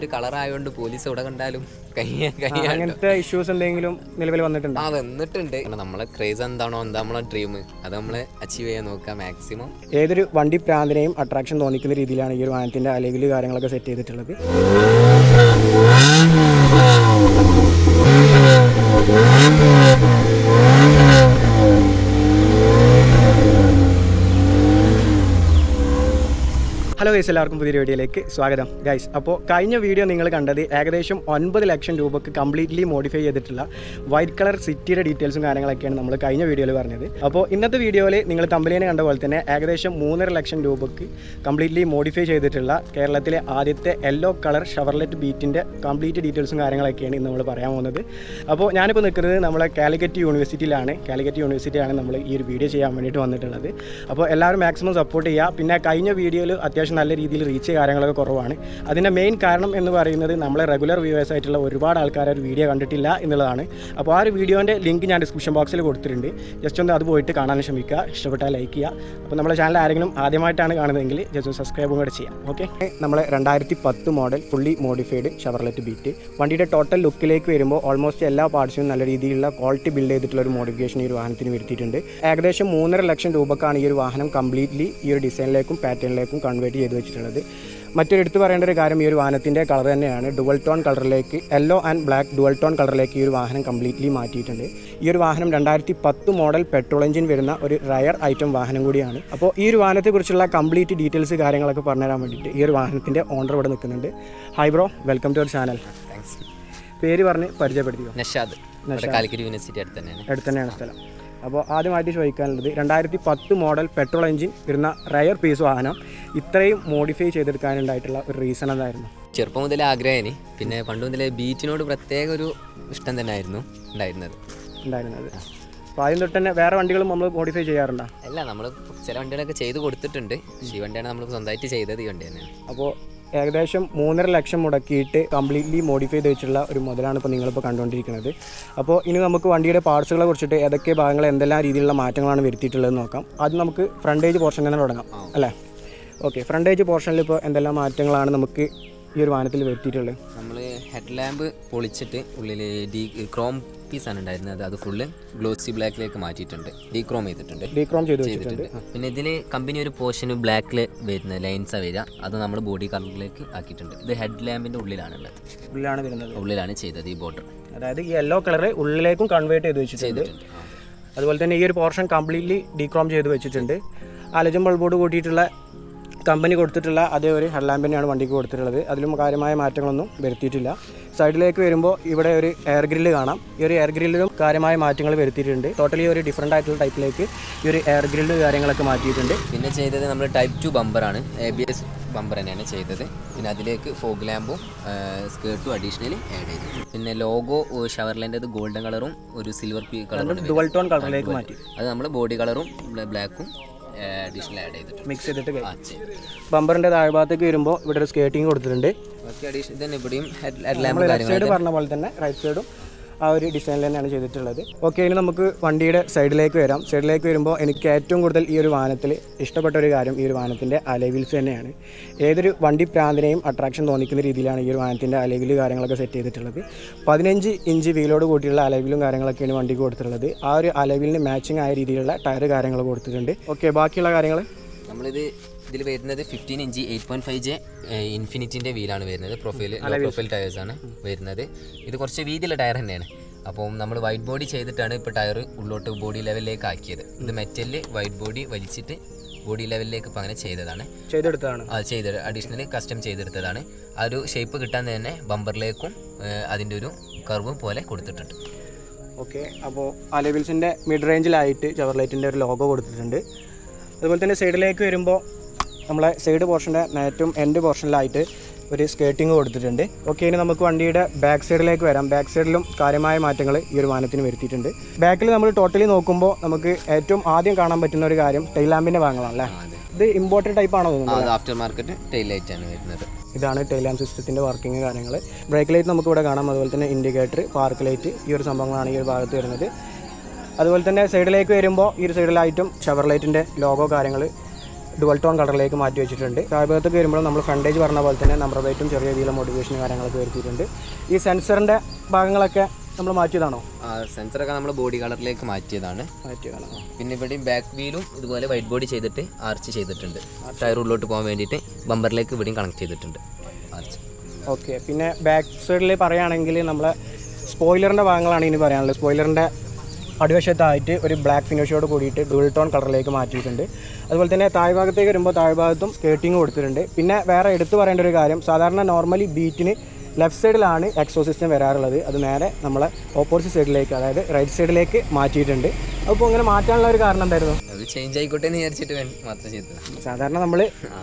ഒരു കളർ ആയതുകൊണ്ട് പോലീസ് ഇവിടെ കണ്ടാലും അങ്ങനത്തെ ഇഷ്യൂസ് എന്തെങ്കിലും നിലവിൽ വന്നിട്ടുണ്ട്? ആ വന്നിട്ടുണ്ട്. നമ്മളെ ക്രേസ് എന്താണോ എന്താ നമ്മളെ ഡ്രീം അത് നമ്മൾ അച്ചീവ് ചെയ്യാൻ നോക്കുക മാക്സിമം ഏതൊരു വണ്ടി പ്രാന്തിനെയും അട്രാക്ഷൻ തോന്നിക്കുന്ന രീതിയിലാണ് ഈ ഒരു വാഹനത്തിന്റെ അല്ലെങ്കിൽ കാര്യങ്ങളൊക്കെ സെറ്റ് ചെയ്തിട്ടുള്ളത്. ഹലോ ഗൈസ് എല്ലാവർക്കും പുതിയ വീഡിയോയിലേക്ക് സ്വാഗതം. ഗൈസ് അപ്പോൾ കഴിഞ്ഞ വീഡിയോ നിങ്ങൾ കണ്ടത് ഏകദേശം ഒൻപത് ലക്ഷം രൂപക്ക് കംപ്ലീറ്റ്ലി മോഡിഫൈ ചെയ്തിട്ടുള്ള വൈറ്റ് കളർ സിറ്റിയുടെ ഡീറ്റെയിൽസും കാര്യങ്ങളൊക്കെയാണ് നമ്മൾ കഴിഞ്ഞ വീഡിയോയിൽ പറഞ്ഞത്. അപ്പോൾ ഇന്നത്തെ വീഡിയോയിൽ നിങ്ങൾ തമ്പലിനെ കണ്ട പോലെ തന്നെ ഏകദേശം മൂന്നര ലക്ഷം രൂപക്ക് കംപ്ലീറ്റ്ലി മോഡിഫൈ ചെയ്തിട്ടുള്ള കേരളത്തിലെ ആദ്യത്തെ യെല്ലോ കളർ ഷവർലെറ്റ് ബീറ്റിന്റെ കംപ്ലീറ്റ് ഡീറ്റെയിൽസും കാര്യങ്ങളൊക്കെയാണ് ഇന്ന് നമ്മൾ പറയാൻ പോകുന്നത്. അപ്പോൾ ഞാനിപ്പോൾ നിൽക്കുന്നത് നമ്മളെ കാലിക്കറ്റ് യൂണിവേഴ്സിറ്റിയിലാണ് കാലിക്കറ്റ് യൂണിവേഴ്സിറ്റിയാണ് നമ്മൾ ഈ ഒരു വീഡിയോ ചെയ്യാൻ വേണ്ടിയിട്ട് വന്നിട്ടുള്ളത്. അപ്പോൾ എല്ലാവരും മാക്സിമം സപ്പോർട്ട് ചെയ്യുക. പിന്നെ കഴിഞ്ഞ വീഡിയോയിൽ അത്യാവശ്യം നല്ല രീതിയിൽ റീച്ച് കാര്യങ്ങളൊക്കെ കുറവാണ്. അതിന്റെ മെയിൻ കാരണം എന്ന് പറയുന്നത് നമ്മളെ റെഗുലർ വ്യൂവേഴ്സ് ആയിട്ടുള്ള ഒരുപാട് ആൾക്കാർ ഒരു വീഡിയോ കണ്ടിട്ടില്ല എന്നുള്ളതാണ്. അപ്പോൾ ആ ഒരു വീഡിയോന്റെ ലിങ്ക് ഞാൻ ഡിസ്ക്രിപ്ഷൻ ബോക്സിൽ കൊടുത്തിട്ടുണ്ട്. ജസ്റ്റ് ഒന്ന് അത് പോയിട്ട് കാണാൻ ശ്രമിക്കുക. ഇഷ്ടപ്പെട്ടാൽ ലൈക്ക് ചെയ്യുക. അപ്പോൾ നമ്മുടെ ചാനൽ ആരെങ്കിലും ആദ്യമായിട്ടാണ് കാണുന്നതെങ്കിൽ ജസ്റ്റ് സബ്സ്ക്രൈബും കൂടെ ചെയ്യാം. ഓക്കെ നമ്മളെ രണ്ടായിരത്തി പത്ത് model fully modified Chevrolet Beat വണ്ടിയുടെ ടോട്ടൽ ലുക്കിലേക്ക് വരുമ്പോൾ ഓൾമോസ്റ്റ് എല്ലാ പാർട്സും നല്ല രീതിയിലുള്ള ക്വാളിറ്റി ബിൽഡ് ചെയ്തിട്ടുള്ള ഒരു മോഡിഫിക്കേഷൻ ഈ ഒരു വാഹനത്തിന് വരുത്തിയിട്ടുണ്ട്. ഏകദേശം മൂന്നര ലക്ഷം രൂപക്കാണ് ഈ ഒരു വാഹനം കംപ്ലീറ്റ്ലി ഈ ഒരു ഡിസൈനിലേക്കും പാറ്റേണിലേക്കും കൺവേർട്ട് ചെയ്ത് വെച്ചിട്ടുള്ളത്. മറ്റൊരു എടുത്തു പറയേണ്ട ഒരു കാര്യം ഈ ഒരു വാഹനത്തിന്റെ കളർ തന്നെയാണ്. Dual tone കളറിലേക്ക് yellow and black dual tone കളറിലേക്ക് ഈ ഒരു വാഹനം കംപ്ലീറ്റ്ലി മാറ്റിയിട്ടുണ്ട്. ഈ ഒരു വാഹനം രണ്ടായിരത്തി പത്ത് മോഡൽ പെട്രോൾ എഞ്ചിൻ വരുന്ന ഒരു റയർ ഐറ്റം വാഹനം കൂടിയാണ്. അപ്പോൾ ഈ ഒരു വാഹനത്തെക്കുറിച്ചുള്ള കംപ്ലീറ്റ് ഡീറ്റെയിൽസ് കാര്യങ്ങളൊക്കെ പറഞ്ഞുതരാൻ വേണ്ടിയിട്ട് ഈ ഒരു വാഹനത്തിന്റെ ഓണർ ഇവിടെ നിൽക്കുന്നുണ്ട്. Hi bro welcome to our channel thanks പേര് പറഞ്ഞ് പരിചയപ്പെടുത്തിയോ നഷാദ്. കാലിക്കറ്റ് യൂണിവേഴ്സിറ്റി അടുത്ത് തന്നെയാണ്. അടുത്ത് തന്നെയാണ് സ്ഥലം. അപ്പോൾ ആദ്യമായിട്ട് ചോദിക്കാനുള്ളത് രണ്ടായിരത്തി പത്ത് മോഡൽ പെട്രോൾ എഞ്ചിൻ വരുന്ന റയർ പീസ് വാഹനം ഇത്രയും മോഡിഫൈ ചെയ്തെടുക്കാനുണ്ടായിട്ടുള്ള ഒരു റീസൺ എന്തായിരുന്നു? ചെറുപ്പം മുതലേ ആഗ്രഹമാണ് പിന്നെ പണ്ട് മുതലേ ബീച്ചിനോട് പ്രത്യേക ഒരു ഇഷ്ടം തന്നെ ആയിരുന്നു ഉണ്ടായിരുന്നത്. ഉണ്ടായിരുന്നത്. അപ്പോൾ ആദ്യം തൊട്ട് തന്നെ വേറെ വണ്ടികളും നമ്മൾ മോഡിഫൈ ചെയ്യാറുണ്ടോ? അല്ല നമ്മൾ ചില വണ്ടികളൊക്കെ ചെയ്ത് കൊടുത്തിട്ടുണ്ട്. ഈ വണ്ടിയാണ് നമ്മൾ സ്വന്തമായിട്ട് ചെയ്തത് ഈ വണ്ടി തന്നെയാണ്. അപ്പോൾ ഏകദേശം മൂന്നര ലക്ഷം മുടക്കിയിട്ട് കംപ്ലീറ്റ്ലി മോഡിഫൈ ചെയ്ത് വെച്ചിട്ടുള്ള ഒരു മുതലാണ് ഇപ്പോൾ നിങ്ങളിപ്പോൾ കണ്ടുകൊണ്ടിരിക്കുന്നത്. അപ്പോൾ ഇനി നമുക്ക് വണ്ടിയുടെ പാർട്സുകളെ കുറിച്ചിട്ട് ഏതൊക്കെ ഭാഗങ്ങൾ എന്തെല്ലാം രീതിയിലുള്ള മാറ്റങ്ങളാണ് വരുത്തിയിട്ടുള്ളതെന്ന് നോക്കാം. അത് നമുക്ക് ഫ്രണ്ടേജ് പോർഷൻ തന്നെ തുടങ്ങാം. അല്ലേ? ഓക്കെ ഫ്രണ്ടേജ് പോർഷനിൽ ഇപ്പോൾ എന്തെല്ലാം മാറ്റങ്ങളാണ് നമുക്ക് ഈ ഒരു വാഹനത്തിൽ വരുത്തിയിട്ടുള്ളത് നമ്മൾ ഹെഡ് ലാമ്പ് പൊളിച്ചിട്ട് ഉള്ളിൽ ഡി ക്രോം ആണ് ഉണ്ടായിരുന്നത്. അത് ഫുള്ള് ഗ്ലോസി ബ്ലാക്കിലേക്ക് മാറ്റിയിട്ടുണ്ട്. ഡീ ക്രോം ചെയ്തിട്ടുണ്ട്. ഡീക്രോം ചെയ്ത് വെച്ചിട്ടുണ്ട്. ചെയ്തിട്ടുണ്ട്. പിന്നെ ഇതിൽ കമ്പനി ഒരു പോർഷൻ ബ്ലാക്കിൽ വരുന്ന ലൈൻസാണ് വരിക. അത് നമ്മൾ ബോഡി കളറിലേക്ക് ആക്കിയിട്ടുണ്ട്. ഇത് ഹെഡ് ലാമ്പിന്റെ ഉള്ളിലാണുള്ളത് ഉള്ളിലാണ് വരുന്നത്. ഉള്ളിലാണ് ചെയ്തത് ഈ ബോർഡർ അതായത് ഈ യെല്ലോ കളർ ഉള്ളിലേക്കും കൺവേർട്ട് ചെയ്ത് വെച്ചിട്ടുണ്ട്. അതുപോലെ തന്നെ ഈ ഒരു പോർഷൻ കംപ്ലീറ്റ്ലി ഡീക്രോം ചെയ്ത് വെച്ചിട്ടുണ്ട്. ആലജം ബൾബോർഡ് കൂട്ടിയിട്ടുള്ള കമ്പനി കൊടുത്തിട്ടുള്ള അതേ ഒരു ഹെഡ്ലാമ്പ് തന്നെയാണ് വണ്ടിക്ക് കൊടുത്തിട്ടുള്ളത്. അതിലും കാര്യമായ മാറ്റങ്ങളൊന്നും വരുത്തിയിട്ടില്ല. സൈഡിലേക്ക് വരുമ്പോൾ ഇവിടെ ഒരു എയർ ഗ്രില്ല് കാണാം. ഈ ഒരു എയർ ഗ്രില്ലിലും കാര്യമായ മാറ്റങ്ങൾ വരുത്തിയിട്ടുണ്ട്. ടോട്ടലി ഒരു ഡിഫറെന്റ് ആയിട്ടുള്ള ടൈപ്പിലേക്ക് ഈ ഒരു എയർ ഗ്രില്ല് കാര്യങ്ങളൊക്കെ മാറ്റിയിട്ടുണ്ട്. പിന്നെ ചെയ്തത് നമ്മൾ ടൈപ്പ് ടു ബമ്പറാണ് എ ബി എസ് ബമ്പർ തന്നെയാണ് ചെയ്തത്. പിന്നെ അതിലേക്ക് ഫോഗ് ലാമ്പും സ്കേർട്ടും അഡീഷണലി ആഡ് ചെയ്തു. പിന്നെ ലോഗോ ഷവർലന്റെ ഗോൾഡൻ കളറും ഒരു സിൽവർ പി കളറും ഡുവൽ ടോൺ കളറിലേക്ക് മാറ്റി. അത് നമ്മൾ ബോഡി കളറും ബ്ലാക്കും അഡീഷണൽ ആഡ് ചെയ്തിട്ടുണ്ട്. മിക്സ് ചെയ്തിട്ട് ബമ്പറിന്റെ താഴ്ഭാഗത്തേക്ക് വരുമ്പോൾ ഇവിടെ ഒരു സ്കേറ്റിംഗ് കൊടുത്തിട്ടുണ്ട്. അഡീഷണൽ ഇവിടെയും ഹെഡ് ലാമ്പ് സൈഡ് പറഞ്ഞ പോലെ തന്നെ റൈറ്റ് സൈഡും ആ ഒരു ഡിസൈനിൽ തന്നെയാണ് ചെയ്തിട്ടുള്ളത്. ഓക്കെ ഇനി നമുക്ക് വണ്ടിയുടെ സൈഡിലേക്ക് വരാം. സൈഡിലേക്ക് വരുമ്പോൾ എനിക്ക് ഏറ്റവും കൂടുതൽ ഈ ഒരു വാഹനത്തിൽ ഇഷ്ടപ്പെട്ട ഒരു കാര്യം ഈ ഒരു വാഹനത്തിന്റെ അലവിൽസ് തന്നെയാണ്. ഏതൊരു വണ്ടി പ്രാന്തിനെയും അട്രാക്ഷൻ തോന്നിക്കുന്ന രീതിയിലാണ് ഈ ഒരു വാഹനത്തിന്റെ അലവിൽ കാര്യങ്ങളൊക്കെ സെറ്റ് ചെയ്തിട്ടുള്ളത്. പതിനഞ്ച് ഇഞ്ച് വീലോട് കൂട്ടിയുള്ള അലവിലും കാര്യങ്ങളൊക്കെയാണ് വണ്ടിക്ക് കൊടുത്തിട്ടുള്ളത്. ആ ഒരു അലവിലിന് മാച്ചിങ് ആയ രീതിയിലുള്ള ടയർ കാര്യങ്ങൾ കൊടുത്തിട്ടുണ്ട്. ഓക്കെ ബാക്കിയുള്ള കാര്യങ്ങൾ നമ്മളിത് ഇതിൽ വരുന്നത് fifteen inch eight point five J ഇൻഫിനിറ്റിന്റെ വീലാണ് വരുന്നത്. പ്രൊഫൈൽ പ്രൊഫൈൽ ടയേഴ്സ് ആണ് വരുന്നത്. ഇത് കുറച്ച് വീതിയുള്ള ടയർ തന്നെയാണ്. അപ്പം നമ്മൾ വൈറ്റ് ബോഡി ചെയ്തിട്ടാണ് ഇപ്പോൾ ടയർ ഉള്ളോട്ട് ബോഡി ലെവലിലേക്ക് ആക്കിയത്. ഇത് മെറ്റലിൽ വൈറ്റ് ബോഡി വലിച്ചിട്ട് ബോഡി ലെവലിലേക്ക് ഇപ്പോൾ അങ്ങനെ ചെയ്തതാണ്. ചെയ്തെടുത്തതാണ്. അത് ചെയ്ത് അഡീഷണലി കസ്റ്റം ചെയ്തെടുത്തതാണ്. ആ ഒരു ഷേപ്പ് കിട്ടാൻ തന്നെ ബമ്പറിലേക്കും അതിന്റെ ഒരു കർവും പോലെ കൊടുത്തിട്ടുണ്ട്. ഓക്കെ അപ്പോൾ അലവിൽസിന്റെ മിഡ് റേഞ്ചിലായിട്ട് ചവർലൈറ്റിന്റെ ഒരു ലോഗോ കൊടുത്തിട്ടുണ്ട്. അതുപോലെ തന്നെ സൈഡിലേക്ക് വരുമ്പോൾ നമ്മളെ സൈഡ് പോർഷന്റെ ഏറ്റവും എൻഡ് പോർഷനിലായിട്ട് ഒരു സ്കേർട്ടിങ് കൊടുത്തിട്ടുണ്ട്. ഓക്കെ ഇനി നമുക്ക് വണ്ടിയുടെ ബാക്ക് സൈഡിലേക്ക് വരാം. ബാക്ക് സൈഡിലും കാര്യമായ മാറ്റങ്ങൾ ഈ ഒരു വാഹനത്തിന് വരുത്തിയിട്ടുണ്ട്. ബാക്കിൽ നമ്മൾ ടോട്ടലി നോക്കുമ്പോൾ നമുക്ക് ഏറ്റവും ആദ്യം കാണാൻ പറ്റുന്ന ഒരു കാര്യം ടൈലാമ്പിന്റെ ഭാഗമാണ് അല്ലേ? ഇത് ഇമ്പോർട്ടന്റ് ടൈപ്പ് ആണോ തോന്നുന്നത് ആഫ്റ്റർ മാർക്കറ്റ് ടെയിൽ ലൈറ്റ് ആണ് വരുന്നത്. ഇതാണ് ടൈലാം സിസ്റ്റത്തിന്റെ വർക്കിംഗ് കാര്യങ്ങൾ. ബ്രേക്ക് ലൈറ്റ് നമുക്ക് ഇവിടെ കാണാം. അതുപോലെ തന്നെ ഇൻഡിക്കേറ്റർ പാർക്ക് ലൈറ്റ് ഈ ഒരു സംഭവങ്ങളാണ് ഈ ഒരു ഭാഗത്ത് വരുന്നത്. അതുപോലെ തന്നെ സൈഡിലേക്ക് വരുമ്പോൾ ഈ ഒരു സൈഡിലായിട്ടും ഷവർ ലൈറ്റിന്റെ ലോഗോ കാര്യങ്ങൾ ഡുവൽ ടോൺ കളറിലേക്ക് മാറ്റി വെച്ചിട്ടുണ്ട്. താഴ്ഭാഗത്തേക്ക് വരുമ്പോൾ നമ്മൾ ഫ്രണ്ടേജ് പറഞ്ഞ പോലെ തന്നെ നമ്പർ പ്ലേറ്റും ചെറിയ രീതിയിലുള്ള മോഡിഫിക്കേഷൻ കാര്യങ്ങളൊക്കെ വരുത്തിയിട്ടുണ്ട്. ഈ സെൻസറിന്റെ ഭാഗങ്ങളൊക്കെ നമ്മൾ മാറ്റിയതാണോ? സെൻസറൊക്കെ നമ്മൾ ബോഡി കളറിലേക്ക് മാറ്റിയതാണ്. മാറ്റിയതാണ് പിന്നെ ഇവിടെ ബാക്ക് വീലും ഇതുപോലെ വൈറ്റ് ബോഡി ചെയ്തിട്ട് ആർച്ച് ചെയ്തിട്ടുണ്ട്. ടയർ ഉള്ളിലോട്ട് പോകാൻ വേണ്ടിയിട്ട് ബമ്പറിലേക്ക് ഇവിടെയും കണക്ട് ചെയ്തിട്ടുണ്ട്. ആർച്ച് ഓക്കെ പിന്നെ ബാക്ക് സൈഡിൽ പറയുകയാണെങ്കിൽ നമ്മൾ സ്പോയിലറിന്റെ ഭാഗങ്ങളാണ് ഇനി പറയാനുള്ളത്. സ്പോയിലറിന്റെ അടിവശത്തായിട്ട് ഒരു ബ്ലാക്ക് ഫിനിഷോട് കൂടിയിട്ട് ഡുവൽ ടോൺ കളറിലേക്ക് മാറ്റിയിട്ടുണ്ട്. അതുപോലെ തന്നെ താഴ്ഭാഗത്തേക്ക് വരുമ്പോൾ താഴ്ഭാഗത്തും സ്കേട്ടിങ് കൊടുത്തിട്ടുണ്ട്. പിന്നെ വേറെ എടുത്തു പറയേണ്ട ഒരു കാര്യം സാധാരണ നോർമലി ബീറ്റിന് ലെഫ്റ്റ് സൈഡിലാണ് എക്സോ സിസ്റ്റം വരാറുള്ളത്. അത് നേരെ നമ്മളെ ഓപ്പോസിറ്റ് സൈഡിലേക്ക് അതായത് റൈറ്റ് സൈഡിലേക്ക് മാറ്റിയിട്ടുണ്ട്. അപ്പോൾ ഇങ്ങനെ മാറ്റാനുള്ള ഒരു കാരണം എന്തായിരുന്നു? അത് ചേഞ്ച് ആയിക്കോട്ടെ എന്ന് വിചാരിച്ചിട്ട് മാത്രം ചെയ്തത്. സാധാരണ നമ്മൾ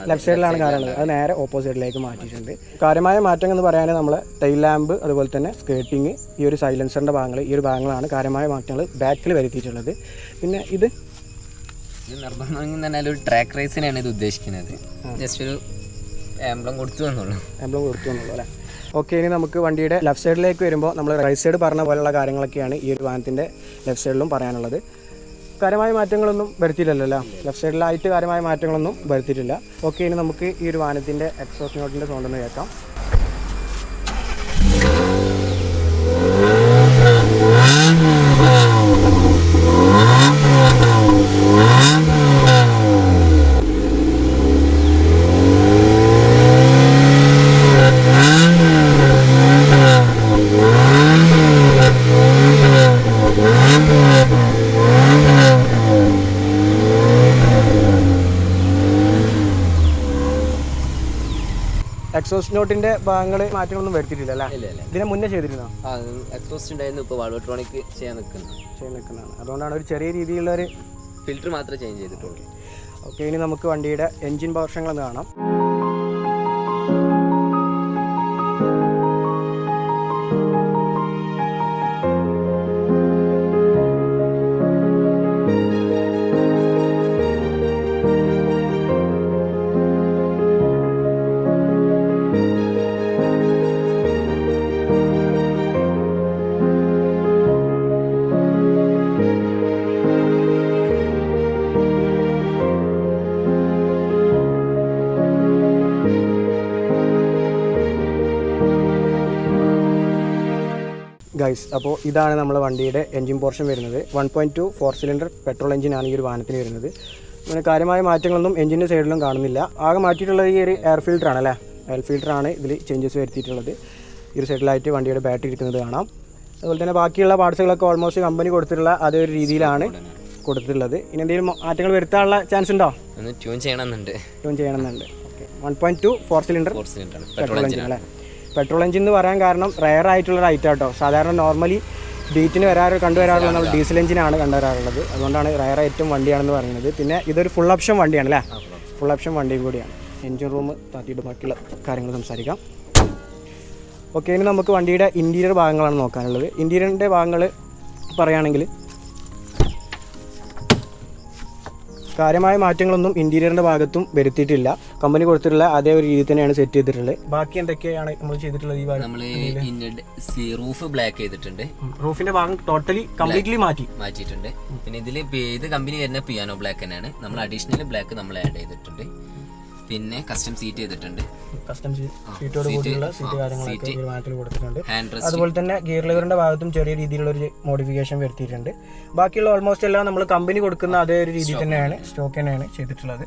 ലെഫ്റ്റ് സൈഡിലാണ് കാണുന്നത് അത് നേരെ ഓപ്പോസിറ്റിലേക്ക് മാറ്റിയിട്ടുണ്ട്. കാര്യമായ മാറ്റം എന്ന് പറയാൻ നമ്മൾ ടൈൽ ലാമ്പ് അതുപോലെ തന്നെ സ്കേട്ടിങ് ഈ ഒരു സൈലൻസറിന്റെ ഭാഗങ്ങൾ ഈ ഒരു ഭാഗങ്ങളാണ് കാര്യമായ മാറ്റങ്ങൾ ബാക്കിൽ വരുത്തിയിട്ടുള്ളത്. പിന്നെ ഇത് നിർബന്ധമെങ്കിൽ തന്നെ ഒരു ട്രാക്ക് റേസിനാണ് ഇത് ഉദ്ദേശിക്കുന്നത്. ജസ്റ്റ് ഒരു ആംബ്ലം കൊടുത്തു എന്നുള്ളൂ എംബ്ലം കൊടുത്തു എന്നുള്ളൂ അല്ലേ? ഓക്കെ ഇനി നമുക്ക് വണ്ടിയുടെ ലെഫ്റ്റ് സൈഡിലേക്ക് വരുമ്പോൾ നമ്മൾ റൈറ്റ് സൈഡ് പറഞ്ഞ പോലെയുള്ള കാര്യങ്ങളൊക്കെയാണ് ഈ ഒരു വാഹനത്തിന്റെ ലെഫ്റ്റ് സൈഡിലും പറയാനുള്ളത്. കാര്യമായ മാറ്റങ്ങളൊന്നും വരുത്തിയില്ലല്ലോ ലെഫ്റ്റ് സൈഡിലായിട്ട് കാര്യമായ മാറ്റങ്ങളൊന്നും വരുത്തിയിട്ടില്ല. ഓക്കെ ഇനി നമുക്ക് ഈ ഒരു വാഹനത്തിന്റെ എക്സോസ് നോട്ടിന്റെ സൗണ്ട് ഒന്ന് കേൾക്കാം. നോട്ടിന്റെ ഭാഗങ്ങൾ മാറ്റങ്ങളൊന്നും വരുത്തിയിട്ടില്ല അല്ലേ ഇതിനെ മുന്നേ ചെയ്തിരുന്നോ? എക്സോസ്റ്റ് ഉണ്ടായിരുന്നു ഇപ്പോൾ വാൾവട്രോണിക് ചെയ്യാൻ നിൽക്കുന്നു. നിൽക്കുന്നതാണ്. അതുകൊണ്ടാണ് ഒരു ചെറിയ രീതിയിലുള്ള ഒരു ഫിൽറ്റർ മാത്രമേ ചേഞ്ച് ചെയ്തിട്ടുള്ളൂ. ഓക്കെ ഇനി നമുക്ക് വണ്ടിയുടെ എൻജിൻ പോർഷങ്ങളൊന്ന് കാണാം. ഗൈസ് അപ്പോൾ ഇതാണ് നമ്മുടെ വണ്ടിയുടെ എൻജിൻ പോർഷൻ വരുന്നത്. One point two four cylinder petrol എഞ്ചിനാണ് ഈ ഒരു വാഹനത്തിന് വരുന്നത്. അങ്ങനെ കാര്യമായ മാറ്റങ്ങളൊന്നും എഞ്ചിന്റെ സൈഡിലും കാണുന്നില്ല. ആകെ മാറ്റിയിട്ടുള്ളത് ഈ ഒരു എയർ ഫിൽറ്ററാണ് അല്ലേ? എയർ ഫിൽറ്ററാണ് ഇതിൽ ചേഞ്ചസ് വരുത്തിയിട്ടുള്ളത്. ഈ ഒരു സൈഡിലായിട്ട് വണ്ടിയുടെ ബാറ്ററി ഇരിക്കുന്നത് കാണാം. അതുപോലെ തന്നെ ബാക്കിയുള്ള പാർട്സുകളൊക്കെ ഓൾമോസ്റ്റ് കമ്പനി കൊടുത്തിട്ടുള്ള അതേ ഒരു രീതിയിലാണ് കൊടുത്തിട്ടുള്ളത്. ഇനി എന്തെങ്കിലും മാറ്റങ്ങൾ വരുത്താനുള്ള ചാൻസ് ഉണ്ടോ? ട്യൂൺ ചെയ്യണമെന്നുണ്ട്. ട്യൂൺ ചെയ്യണമെന്നുണ്ട്. Okay one point two four cylinder four petrol petrol engine അല്ലേ? പെട്രോൾ എഞ്ചിൻ എന്ന് പറയാൻ കാരണം റയർ ആയിട്ടുള്ള ഒരു ഐറ്റം കേട്ടോ സാധാരണ നോർമലി ബീറ്റിന് വരാറ് കണ്ടുവരാറുള്ളത് നമ്മൾ ഡീസൽ എഞ്ചിനാണ് കണ്ടുവരാറുള്ളത്. അതുകൊണ്ടാണ് റയർ ഐറ്റം വണ്ടിയാണെന്ന് പറയുന്നത്. പിന്നെ ഇതൊരു ഫുൾ ഓപ്ഷൻ വണ്ടിയാണ് അല്ലേ? ഫുൾ ഓപ്ഷൻ വണ്ടിയും കൂടിയാണ്. എഞ്ചിൻ റൂം താത്തിയിട്ട് ബാക്കിയുള്ള കാര്യങ്ങൾ സംസാരിക്കാം. ഓക്കെ ഇനി നമുക്ക് വണ്ടിയുടെ ഇന്റീരിയർ ഭാഗങ്ങളാണ് നോക്കാനുള്ളത്. ഇന്റീരിയറിന്റെ ഭാഗങ്ങൾ പറയുകയാണെങ്കിൽ കാര്യമായ മാറ്റങ്ങളൊന്നും ഇന്റീരിയറിന്റെ ഭാഗത്തും വരുത്തിയിട്ടില്ല. കമ്പനി കൊടുത്തിട്ടുള്ള അതേ ഒരു രീതി തന്നെയാണ് സെറ്റ് ചെയ്തിട്ടുള്ളത്. ബാക്കി എന്തൊക്കെയാണ് നമ്മൾ ചെയ്തിട്ടുള്ളത് ഈ ഭാഗം റൂഫ് ബ്ലാക്ക് ചെയ്തിട്ടുണ്ട്. റൂഫിന്റെ ഭാഗം ടോട്ടലി കംപ്ലീറ്റ്ലി മാറ്റി. മാറ്റിയിട്ടുണ്ട്. പിന്നെ ഇതിൽ ഇത് കമ്പനി വരുന്ന പിയാനോ ബ്ലാക്ക് തന്നെയാണ്. നമ്മൾ അഡീഷണൽ ബ്ലാക്ക് നമ്മൾ ആഡ് ചെയ്തിട്ടുണ്ട്. പിന്നെ കസ്റ്റം സീറ്റ് ചെയ്തിട്ടുണ്ട്. കസ്റ്റം സീറ്റോട് കൂടിയുള്ള സീറ്റ് കാര്യങ്ങളൊക്കെ മാറ്റിൽ കൊടുത്തിട്ടുണ്ട്. അതുപോലെ തന്നെ ഗിയർ ലിവറിന്റെ ഭാഗത്തും ചെറിയ രീതിയിലുള്ള ഒരു മോഡിഫിക്കേഷൻ വരുത്തിയിട്ടുണ്ട്. ബാക്കിയുള്ള ഓൾമോസ്റ്റ് എല്ലാം നമ്മൾ കമ്പനി കൊടുക്കുന്ന അതേ ഒരു രീതി തന്നെയാണ് സ്റ്റോക്ക് തന്നെയാണ് ചെയ്തിട്ടുള്ളത്.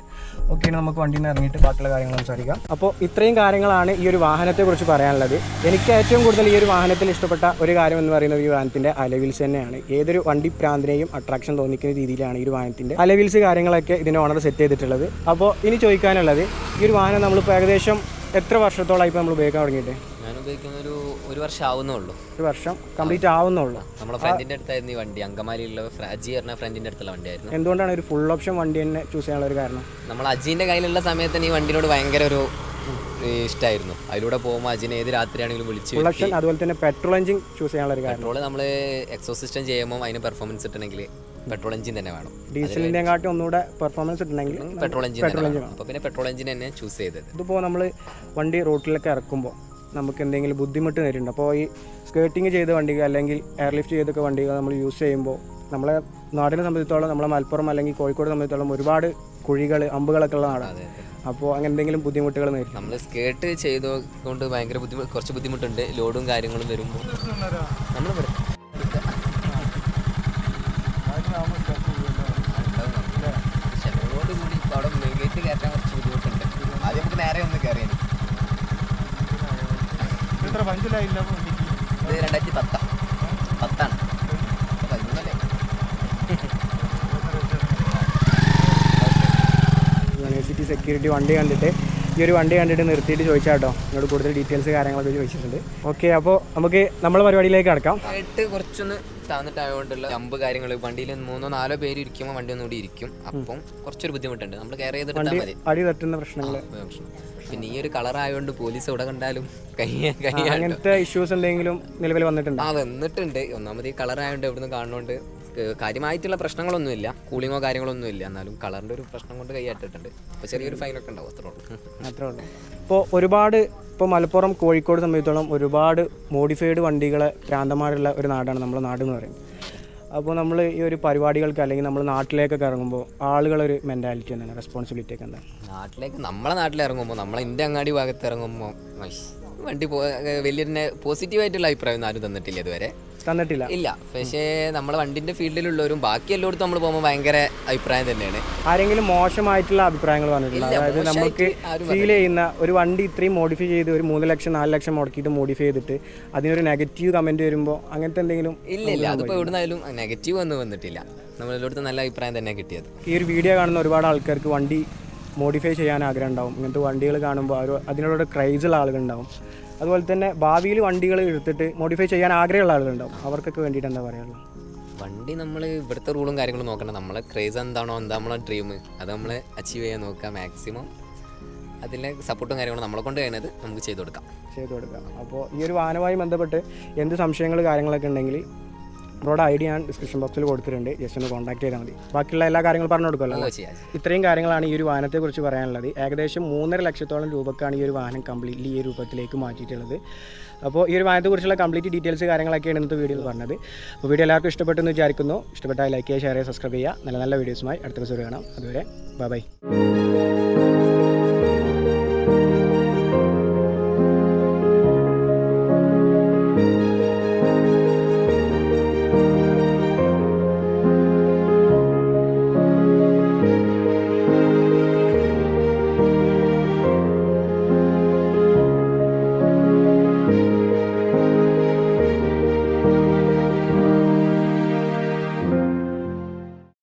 ഓക്കെ നമുക്ക് വണ്ടിയിൽ നിന്ന് ഇറങ്ങിയിട്ട് ബാക്കിയുള്ള കാര്യങ്ങൾ സംസാരിക്കാം. അപ്പോൾ ഇത്രയും കാര്യങ്ങളാണ് ഈ ഒരു വാഹനത്തെ കുറിച്ച് പറയാനുള്ളത്. എനിക്ക് ഏറ്റവും കൂടുതൽ ഈ ഒരു വാഹനത്തിൽ ഇഷ്ടപ്പെട്ട ഒരു കാര്യം എന്ന് പറയുന്നത് ഈ വാഹനത്തിന്റെ അലവിൽസ് തന്നെയാണ്. ഏതൊരു വണ്ടി പ്രാന്തിനെയും അട്രാക്ഷൻ തോന്നിക്കുന്ന രീതിയിലാണ് ഈ ഒരു വാഹനത്തിന്റെ അലവിൽസ് കാര്യങ്ങളൊക്കെ ഇതിന്റെ ഓണർ സെറ്റ് ചെയ്തിട്ടുള്ളത്. അപ്പോൾ ഇനി ചോദിക്കാനുള്ളത് ഈ ഒരു വാഹനം നമ്മളിപ്പോൾ ഏകദേശം എത്ര വർഷത്തോളമായി ഇപ്പോൾ നമ്മൾ ഉപയോഗിക്കാൻ തുടങ്ങിയിട്ട്? ഞാൻ ഉപയോഗിക്കുന്ന ഒരു ഒരു വർഷം ആവുന്നേ ഉള്ളൂ. ഒരു വർഷം കംപ്ലീറ്റ് ആവുന്നുള്ളൂ നമ്മുടെ ഫ്രണ്ടിന്റെ അടുത്തായിരുന്നു ഈ വണ്ടി. അങ്കമാലിയുള്ള ഫ്ര- അജി പറഞ്ഞ ഫ്രണ്ടിന്റെ അടുത്തുള്ള വണ്ടിയായിരുന്നു. എന്തുകൊണ്ടാണ് ഒരു ഫുൾ ഓപ്ഷൻ വണ്ടി തന്നെ ചൂസ് ചെയ്യാനുള്ള ഒരു കാരണം? നമ്മൾ അജീന്റെ കയ്യിലുള്ള സമയത്ത് തന്നെ ഈ വണ്ടിനോട് ഭയങ്കര ഒരു ഇഷ്ടമായിരുന്നു അതിലൂടെ പോകുമ്പോൾ അജിനെ ഏത് രാത്രിയാണെങ്കിലും വിളിച്ചു ഫുൾ ഓപ്ഷൻ അതുപോലെ തന്നെ പെട്രോൾ എഞ്ചിൻ ചൂസ് ചെയ്യാനുള്ള ഒരു കാരണം. പെട്രോൾ നമ്മൾ എക്സോസിസ്റ്റം ചെയ്യുമ്പോൾ അതിന് പെർഫോമൻസ് കിട്ടണമെങ്കിൽ പെട്രോൾ എഞ്ചിൻ തന്നെ വേണം. ഡീസലിന്റെ കാട്ടി ഒന്നുകൂടെ പെർഫോമൻസ് ഉണ്ടെങ്കിൽ പെട്രോൾ എഞ്ചിൻ തന്നെ വേണം. അപ്പോൾ പിന്നെ പെട്രോൾ എഞ്ചിൻ തന്നെ ചൂസ് ചെയ്തത്. ഇതിപ്പോൾ നമ്മൾ വണ്ടി റോട്ടിലൊക്കെ ഇറക്കുമ്പോൾ നമുക്ക് എന്തെങ്കിലും ബുദ്ധിമുട്ട് നേരിട്ടുണ്ട് അപ്പോൾ ഈ സ്കേട്ടിങ് ചെയ്ത വണ്ടികൾ അല്ലെങ്കിൽ എയർലിഫ്റ്റ് ചെയ്തൊക്കെ വണ്ടികൾ നമ്മൾ യൂസ് ചെയ്യുമ്പോൾ നമ്മളെ നാടിനെ സംബന്ധിച്ചോളം നമ്മളെ മലപ്പുറം അല്ലെങ്കിൽ കോഴിക്കോട് സംബന്ധിച്ചോളം ഒരുപാട് കുഴികൾ അമ്പുകളൊക്കെ ഉള്ള നാടാണ് അപ്പോൾ അങ്ങനെ എന്തെങ്കിലും ബുദ്ധിമുട്ടുകൾ നേരിടും. നമ്മൾ സ്കേർട്ട് ചെയ്തുകൊണ്ട് ഭയങ്കര ബുദ്ധിമുട്ട് കുറച്ച് ബുദ്ധിമുട്ടുണ്ട്. ലോഡും കാര്യങ്ങളും വരുമ്പോൾ നമ്മൾ കൂടി ഇപ്പോൾ ഗേറ്റ് കയറ്റാൻ കുറച്ച് ബുദ്ധിമുട്ടുണ്ട്. ആദ്യം നമുക്ക് നേരെ ഒന്ന് എത്ര പഞ്ചിലായില്ല ഇത് രണ്ടായിരത്തി പത്താ. പത്താണ്. അപ്പോൾ പതിമൂന്നല്ലേ? യൂണിവേഴ്സിറ്റി സെക്യൂരിറ്റി വണ്ടി കണ്ടിട്ട് ഈ ഒരു വണ്ടി കണ്ടിട്ട് നിർത്തിയിട്ട് ചോദിച്ചാട്ടോ എന്നോട് കൂടുതൽ ഡീറ്റെയിൽസ് കാര്യങ്ങളൊക്കെ ചോദിച്ചിട്ടുണ്ട്. ഓക്കെ അപ്പോൾ നമുക്ക് നമ്മളെ പരിപാടിയിലേക്ക് കടക്കാം. ആയിട്ട് കുറച്ചൊന്ന് താന്നിട്ടായതുകൊണ്ടുള്ള ജമ്പ് കാര്യങ്ങൾ വണ്ടിയിൽ മൂന്നോ നാലോ പേര് ഇരിക്കുമ്പോൾ വണ്ടി ഒന്നുകൂടി ഇരിക്കും. അപ്പം കുറച്ചൊരു ബുദ്ധിമുട്ടുണ്ട്. നമ്മൾ കെയർ ചെയ്തിട്ടാൽ മതി. അടി തട്ടുന്ന പ്രശ്നങ്ങൾ പിന്നെ ഈ ഒരു കളർ ആയതുകൊണ്ട് പോലീസ് എവിടെ കണ്ടാലും അങ്ങനത്തെ ഇഷ്യൂസ് എന്തെങ്കിലും നിലവിൽ വന്നിട്ടുണ്ട്? ആ വന്നിട്ടുണ്ട്. ഒന്നാമത് ഈ കളർ ആയതുകൊണ്ട് എവിടെ നിന്ന് ക- കാര്യമായിട്ടുള്ള പ്രശ്നങ്ങളൊന്നുമില്ല. കൂളിങ്ങോ കാര്യങ്ങളൊന്നും ഇല്ല എന്നാലും കളറിന്റെ ഒരു പ്രശ്നം കൊണ്ട് കൈയാട്ടിട്ടുണ്ട് അപ്പോൾ ചെറിയൊരു ഫൈനൊക്കെ ഉണ്ടാവും അത്രേ ഉള്ളൂ. അത്രേ ഉള്ളൂ. ഇപ്പോൾ ഒരുപാട് ഇപ്പോൾ മലപ്പുറം കോഴിക്കോട് സംബന്ധിച്ചോളം ഒരുപാട് മോഡിഫൈഡ് വണ്ടികളെ ഭ്രാന്തമായിട്ടുള്ള ഒരു നാടാണ് നമ്മുടെ നാട് എന്ന് പറയുന്നത്. അപ്പോൾ നമ്മൾ ഈ ഒരു പരിപാടികൾക്ക് അല്ലെങ്കിൽ നമ്മൾ നാട്ടിലേക്കൊക്കെ ഇറങ്ങുമ്പോൾ ആളുകളൊരു മെന്റാലിറ്റി എന്താണ്? റെസ്പോൺസിബിലിറ്റി ഒക്കെ എന്താണ്? നാട്ടിലേക്ക് നമ്മളെ നാട്ടിൽ ഇറങ്ങുമ്പോൾ നമ്മളെ ഇന്ത്യ അങ്ങാടി ഭാഗത്ത് ഇറങ്ങുമ്പോൾ വണ്ടി വലിയ പോസിറ്റീവായിട്ടുള്ള അഭിപ്രായം ഒന്നും ആരും തന്നിട്ടില്ല ഇതുവരെ. തന്നിട്ടില്ല. ഇല്ല. പക്ഷേ നമ്മളെ വണ്ടിന്റെ ഫീൽഡിലുള്ളവരും ബാക്കി എല്ലായിടത്തും നമ്മൾ പോകുമ്പോൾ ഭയങ്കര അഭിപ്രായം തന്നെയാണ്. ആരെങ്കിലും മോശമായിട്ടുള്ള അഭിപ്രായങ്ങൾ വന്നിട്ടില്ല അതായത് നമുക്ക് ഫീൽ ചെയ്യുന്ന ഒരു വണ്ടി ഇത്രയും മോഡിഫൈ ചെയ്ത് ഒരു മൂന്ന് ലക്ഷം നാല് ലക്ഷം മുടക്കിയിട്ട് മോഡിഫൈ ചെയ്തിട്ട് അതിനൊരു നെഗറ്റീവ് കമന്റ് വരുമ്പോൾ അങ്ങനത്തെ എന്തെങ്കിലും ഇല്ല ഇല്ല. അതിപ്പോൾ എവിടുന്നായാലും നെഗറ്റീവ് ഒന്നും വന്നിട്ടില്ല. നമ്മളെല്ലായിടത്തും നല്ല അഭിപ്രായം തന്നെ കിട്ടിയത്. ഈ ഒരു വീഡിയോ കാണുന്ന ഒരുപാട് ആൾക്കാർക്ക് വണ്ടി മോഡിഫൈ ചെയ്യാൻ ആഗ്രഹം ഉണ്ടാവും. ഇങ്ങനത്തെ വണ്ടികൾ കാണുമ്പോൾ അവർ അതിനോട് ക്രൈസുള്ള ആളുകളുണ്ടാവും അതുപോലെ തന്നെ ഭാവിയിൽ വണ്ടികൾ എടുത്തിട്ട് മോഡിഫൈ ചെയ്യാൻ ആഗ്രഹമുള്ള ആളുകളുണ്ടാവും. അവർക്കൊക്കെ വേണ്ടിയിട്ട് എന്താ പറയുള്ളൂ വണ്ടി നമ്മൾ ഇവിടുത്തെ റൂളും കാര്യങ്ങളും നോക്കണം. നമ്മളെ ക്രേസ് എന്താണോ എന്താ നമ്മളെ ഡ്രീം അത് നമ്മൾ അച്ചീവ് ചെയ്യാൻ നോക്കുക മാക്സിമം അതിലെ സപ്പോർട്ടും കാര്യങ്ങളും നമ്മളെ കൊണ്ട് കഴിയുന്നത് നമുക്ക് ചെയ്തു കൊടുക്കാം. ചെയ്തു കൊടുക്കാം. അപ്പോൾ ഈ ഒരു വാഹനവുമായി ബന്ധപ്പെട്ട് എന്ത് സംശയങ്ങൾ കാര്യങ്ങളൊക്കെ ഉണ്ടെങ്കിൽ ബ്രോഡ് ഐ ഡി ഞാൻ ഡിസ്ക്രിപ്ഷൻ ബോക്സിൽ കൊടുത്തിട്ടുണ്ട്. ജസ്റ്റ് ഒന്ന് കോൺടാക്ട് ചെയ്താൽ മതി. ബാക്കിയുള്ള എല്ലാ കാര്യങ്ങളും പറഞ്ഞു കൊടുക്കുമല്ലോ ഇത്രയും കാര്യങ്ങളാണ് ഈ ഒരു വാഹനത്തെക്കുറിച്ച് പറയാനുള്ളത്. ഏകദേശം മൂന്നര ലക്ഷത്തോളം രൂപക്കാണ് ഈ ഒരു വാഹനം കംപ്ലീറ്റ്ലി ഈ രൂപത്തിലേക്ക് മാറ്റിയിട്ടുള്ളത്. അപ്പോൾ ഈ ഒരു വാഹനത്തെക്കുറിച്ചുള്ള കംപ്ലീറ്റ് ഡീറ്റെയിൽസ് കാര്യങ്ങളൊക്കെയാണ് ഇന്നത്തെ വീഡിയോയിൽ പറഞ്ഞത്. അപ്പോൾ വീഡിയോ എല്ലാവർക്കും ഇഷ്ടപ്പെട്ടെന്ന് വിചാരിക്കുന്നു. ഇഷ്ടപ്പെട്ടാൽ ലൈക്ക് ചെയ്യുക ഷെയർ ചെയ്യുക സബ്സ്ക്രൈബ് ചെയ്യുക. നല്ല നല്ല വീഡിയോസുമായി അടുത്ത ദിവസം കാണാം. അതുവരെ ബൈ